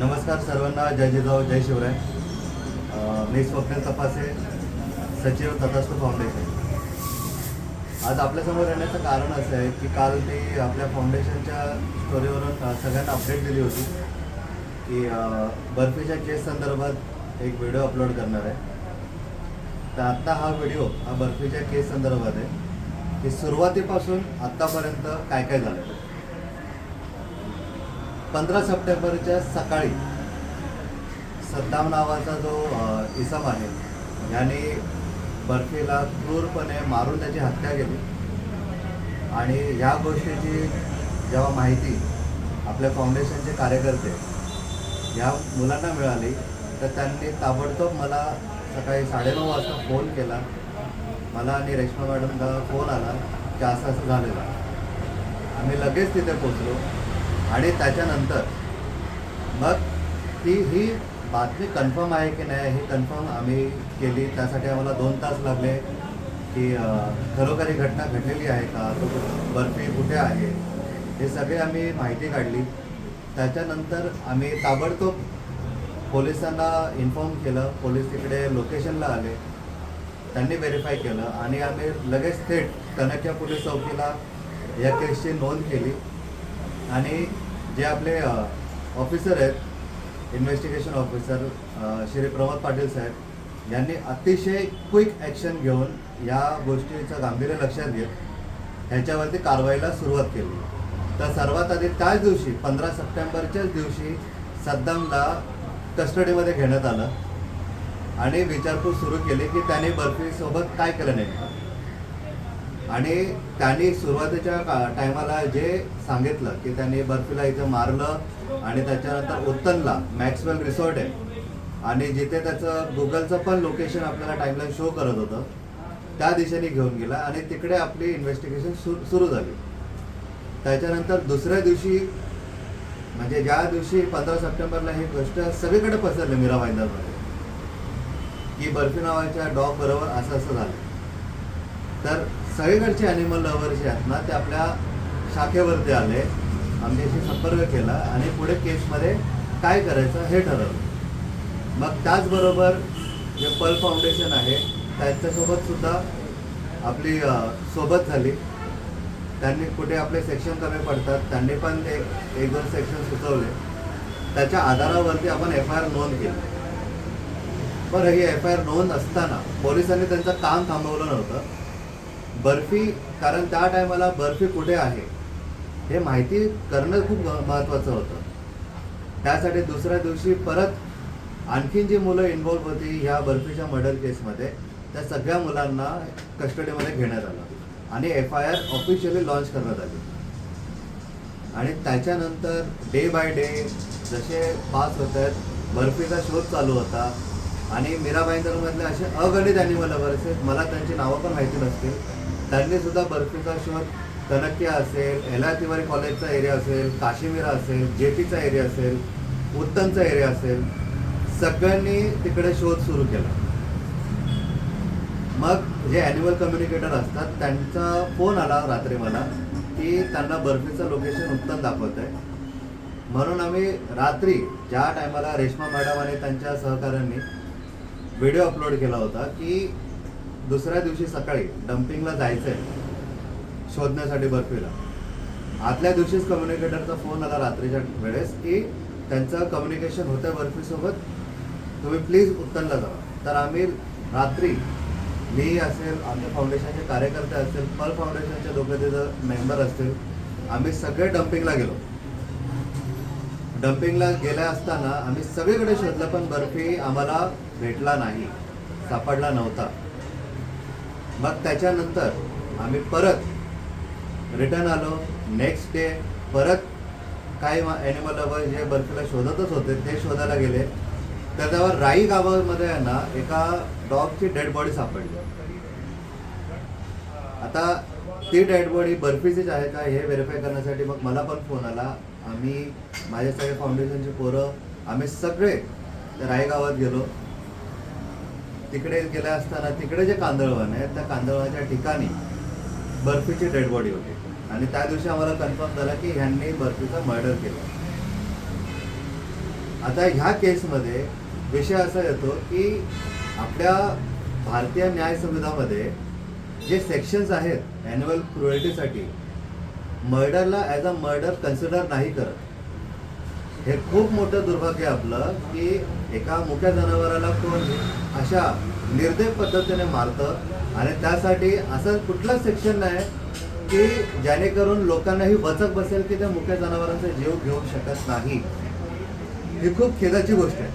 नमस्कार सर्वांना जय जिजाऊ जय शिवराय. मी स्वप्न तपासे सचिव तथास्तू फाउंडेशन. आज आपल्यासमोर येण्याचं कारण असं आहे की काल मी आपल्या फाउंडेशनच्या स्टोरीवरून सगळ्यांना अपडेट दिली होती की बर्फीच्या केस संदर्भात एक व्हिडिओ अपलोड करणार आहे. तर आत्ता हा व्हिडिओ हा बर्फीच्या केस संदर्भात आहे की सुरुवातीपासून आत्तापर्यंत काय काय झालं? पंधरा सप्टेंबरच्या सकाळी सद्दाम नावाचा जो इसम आहे याने बर्फीला क्रूरपणे मारून त्याची हत्या केली. आणि ह्या गोष्टीची जेव्हा माहिती आपल्या फाउंडेशनचे कार्यकर्ते ह्या मुलांना मिळाली तर त्यांनी ताबडतोब मला सकाळी साडेनऊ वाजता फोन केला. मला आणि रेश्मा मॅडमला फोन आला की असं असं झालेलं आम्ही लगेच तिथे पोचलो आणि त्याच्यानंतर मग ती ही बातमी कन्फर्म आहे की नाही हे कन्फर्म आम्ही केली. त्यासाठी आम्हाला दोन तास लागले की खरोखरी खरोखर ही घटना घडलेली आहे का? तो बर्फी कुठे आहे? हे सगळे आम्ही माहिती काढली. त्याच्यानंतर आम्ही ताबडतोब पोलिसांना इन्फॉर्म केलं. पोलीस तिकडे लोकेशनला आले. त्यांनी व्हेरीफाय केलं आणि आम्ही लगेच थेट कनक्या पोलीस चौकीला या केसची नोंद केली. आणि जे आपले ऑफिसर आहेत इन्व्हेस्टिगेशन ऑफिसर श्री प्रमोद पाटील साहेब यांनी अतिशय क्विक ॲक्शन घेऊन या गोष्टीचं गांभीर्य लक्षात घेत ह्याच्यावरती कारवाईला सुरुवात केली. तर सर्वात आधी त्याच दिवशी पंधरा सप्टेंबरच्याच दिवशी सद्दामला कस्टडीमध्ये घेण्यात आलं आणि विचारपूस सुरू केली की त्याने बर्फीसोबत काय केलं नाही आणि त्याने सुरुवातीच्या टायमाला जे सांगितलं की त्याने बर्फीला इथं मारलं आणि त्याच्यानंतर उत्तनला मॅक्सवेल रिसॉर्ट आहे. आणि जिथे त्याचं गुगलचं पण लोकेशन आपल्याला टाईमलाईन शो करत होतं त्या दिशेने घेऊन गेला आणि तिकडे आपली इन्व्हेस्टिगेशन सुरू सुरू झाली. त्याच्यानंतर दुसऱ्या दिवशी म्हणजे ज्या दिवशी पंधरा सप्टेंबरला ही गोष्ट सगळीकडे पसरली मीरा भाईंदरमध्ये की बर्फी नावाच्या डॉग बरोबर असं असं झालं. तर सगळीकडचे ॲनिमल लवर जे आहेत ना ते आपल्या शाखेवरती आले. आमच्याशी संपर्क केला आणि पुढे केसमध्ये काय करायचं हे ठरवलं. मग त्याचबरोबर जे पल फाउंडेशन आहे त्यांच्यासोबत सुद्धा आपली सोबत झाली. त्यांनी कुठे आपले सेक्शन कमी पडतात त्यांनी पण ते एक दोन सेक्शन सुचवले. त्याच्या आधारावरती आपण एफ आय आर नोंद केली. बरं ही एफ आय आर नोंद असताना पोलिसांनी त्यांचं काम थांबवलं नव्हतं. बर्फी कारण त्या टायमाला बर्फी कुठे आहे हे माहिती करणं खूप महत्त्वाचं होतं. त्यासाठी दुसऱ्या दिवशी परत आणखीन जी मुलं इन्व्हॉल्व होती ह्या बर्फीच्या मर्डर केसमध्ये त्या सगळ्या मुलांना कस्टडीमध्ये घेण्यात आलं आणि F I R officially launch करण्यात आली. आणि त्याच्यानंतर डे बाय डे जसे पास होत आहेत बर्फीचा शोध चालू होता आणि मीराबाईंदरमधले असे अगणित ॲनिमल लव्हर्स आहेत मला त्यांची नावं पण माहिती नसतील त्यांनी सुद्धा बर्फीचा शोध कनकिया असेल एला तिवारी कॉलेजचा एरिया असेल काशीमिरा असेल जे पीचा एरिया असेल उत्तनचा एरिया असेल सगळ्यांनी तिकडे शोध सुरू केला. मग जे ॲन्युअल कम्युनिकेटर असतात त्यांचा फोन आला रात्री मला की त्यांना बर्फीचं लोकेशन उत्तम दाखवत आहे म्हणून आम्ही रात्री ज्या टायमाला रेश्मा मॅडम आणि त्यांच्या सहकाऱ्यांनी व्हिडिओ अपलोड केला होता की दुसऱ्या दिवशी सकाळी डम्पिंगला जायचं आहे शोधण्यासाठी बर्फीला. आदल्या दिवशीच कम्युनिकेटरचा फोन आला रात्रीच्या वेळेस की त्यांचं कम्युनिकेशन होतं बर्फीसोबत. तुम्ही प्लीज उत्तरला जावा तर आम्ही रात्री मी असेल आमच्या फाउंडेशनचे कार्यकर्ते असेल पल फाउंडेशनचे लोक तिथं मेंबर असतील आम्ही सगळे डम्पिंगला गेलो. डम्पिंगला गेल्या असताना आम्ही सगळीकडे शोधलं पण बर्फी आम्हाला भेटला नाही सापडला नव्हता. मग त्याच्यानंतर आम्ही परत रिटर्न आलो. नेक्स्ट डे परत काही ॲनिमल लवर जे बर्फीला शोधतच होते ते शोधायला गेले. तर त्यावर राई गावामध्ये आहे ना एका डॉगची डेड बॉडी सापडली. आता ती डेड बॉडी बर्फीचीच आहे का हे व्हेरीफाय करण्यासाठी मग मला पण फोन आला. आम्ही माझ्या सगळे फाउंडेशनची पोरं आम्ही सगळे त्या राई गावात गेलो. तिकडे गेल्या असताना तिकडे जे कांदळवन आहे त्या कांदळवाच्या ठिकाणी बर्फीची डेड बॉडी होती. आणि त्या दिवशी आम्हाला कन्फर्म झालं की ह्यांनी बर्फीचा मर्डर केला. आता ह्या केसमध्ये विषय असा येतो की आपल्या भारतीय न्याय संविधामध्ये जे सेक्शन्स आहेत ॲन्युअल क्रुएल्टीसाठी मर्डरला ॲज अ मर्डर कन्सिडर नाही करत. हे खूप मोठं दुर्भाग्य आहे आपलं की एका मुक्या जनावराला कोण अशा निर्दय पद्धतीने मारतं आणि त्यासाठी असं कुठलंच सेक्शन नाही की जेणेकरून लोकांनाही वचक बसेल की त्या मुक्या जनावरांचा जीव घेऊ शकत नाही. ही खूप खेदाची गोष्ट आहे.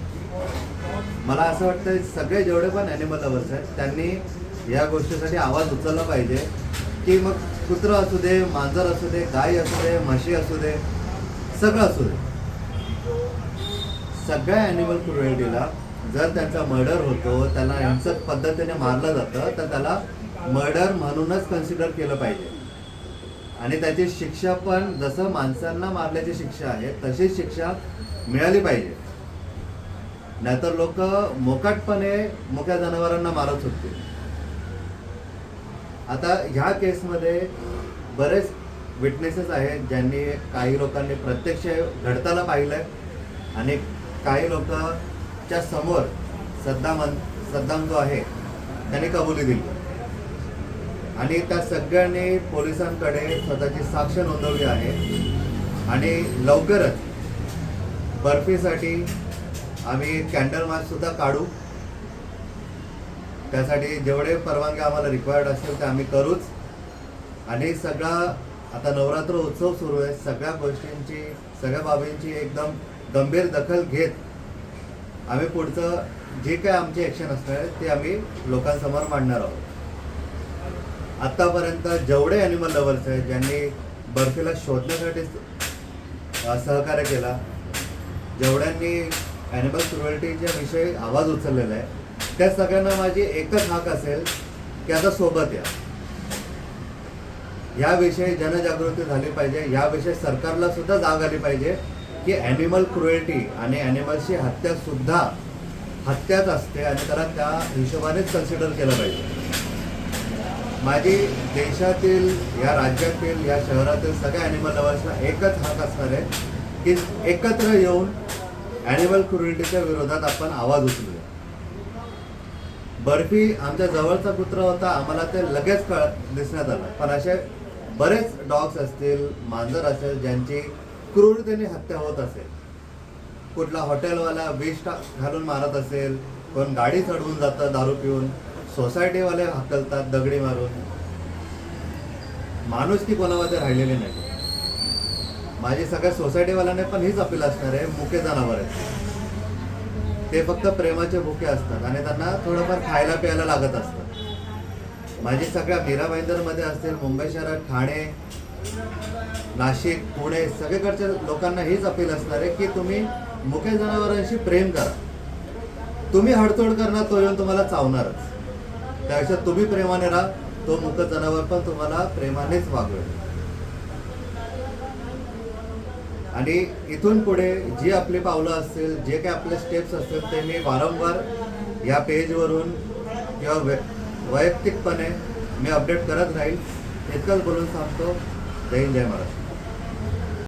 मला असं वाटतं सगळे जेवढे पण ॲनिमल लवर्स आहेत त्यांनी या गोष्टीसाठी आवाज उचलला पाहिजे की मग कुत्रं असू दे मांजर असू दे गाय असू दे म्हशी असू दे सगळं असू दे. सगळ्या ॲनिमल क्रुएल्टीला जर त्यांचा मर्डर होतो त्याला हिंसक पद्धतीने मारलं जातं तर त्याला मर्डर म्हणूनच कन्सिडर केलं पाहिजे. आणि त्याची शिक्षा पण जसं माणसांना मारल्याची शिक्षा आहे तशीच शिक्षा मिळाली पाहिजे. नाहीतर लोक मोकाटपणे मोक्या जनावरांना मारत होते. आता ह्या केसमध्ये बरेच विटनेसेस आहेत ज्यांनी काही लोकांनी प्रत्यक्ष घडताना पाहिलंय. आणि काही लोकांच्या समोर सद्दाम सद्दाम जो आहे त्याने कबुली दिली. आणि त्या सगळ्यांनी पोलिसांकडे स्वतःची साक्ष नोंदवली आहे. आणि लवकरच बर्फीसाठी आम्ही कॅन्डल मार्चसुद्धा काढू. त्यासाठी जेवढे परवानगी आम्हाला रिक्वायर्ड असेल ते आम्ही करूच. आणि सगळा आता नवरात्र उत्सव सुरू आहे. सगळ्या गोष्टींची सगळ्या बाबींची एकदम गंभीर दखल घेत आम्ही पुढचं जे काय आमचे ॲक्शन असणार आहे ते आम्ही लोकांसमोर मांडणार आहोत. आत्तापर्यंत जेवढे ॲनिमल लवर्स आहेत ज्यांनी बर्फीला शोधण्यासाठी सहकार्य केला जेवढ्यांनी ॲनिमल क्रुएल्टीच्या विषयी आवाज उचललेला आहे त्या सगळ्यांना माझी एकच हाक असेल की आता सोबत या. याविषयी जनजागृती झाली पाहिजे. याविषयी सरकारला सुद्धा जाग आली पाहिजे की ॲनिमल क्रुएल्टी आणि ॲनिमलची हत्या सुद्धा हत्याच असते आणि त्याला त्या हिशोबानेच कन्सिडर केलं पाहिजे. माझी देशातील या राज्यातील या शहरातील सगळ्या ॲनिमल लवर्सला एकच हाक असणार आहे की एकत्र येऊन ॲनिमल क्रुएल्टीच्या विरोधात आपण आवाज उचलूया. बर्फी आमच्या जवळचा कुत्रा होता आम्हाला ते लगेच कळ दिसण्यात आलं. पण असे बरेच डॉग्स असतील मांजर असेल ज्यांची क्रूरतेने हत्या होत असेल. कुठला हॉटेलवाला विष घालून मारत असेल कोण गाडी चढवून जातं दारू पिऊन सोसायटीवाले हकलतात दगडी मारून. माणूस की कोणामध्ये राहिलेली नाही? माझी सगळ्या सोसायटीवाल्याने पण हीच अपील असणार आहे मुके जनावर आहेत. ते फक्त प्रेमाचे भुके असतात आणि त्यांना थोडंफार खायला प्यायला लागत असतं. माझी सगळ्या मीरा मध्ये असतील मुंबई शहरात ठाणे नाशिक पुणे सगळीकडच्या लोकांना हीच अपील असणार आहे की तुम्ही मुख्य जनावरांशी प्रेम करा. तुम्ही हडतोड करणार तो येऊन तुम्हाला चावणारच. त्यापेक्षा तुम्ही प्रेमाने राहा तो मुख्य जनावर पण तुम्हाला प्रेमानेच वागवेल. आणि इथून पुढे जी आपली पावलं असतील जे काही आपले स्टेप्स असतील ते मी वारंवार या पेजवरून किंवा वै वैयक्तिकपणे मी अपडेट करत राहील इतकंच बोलून सांगतो. जय हिंद जय महाराष्ट्र.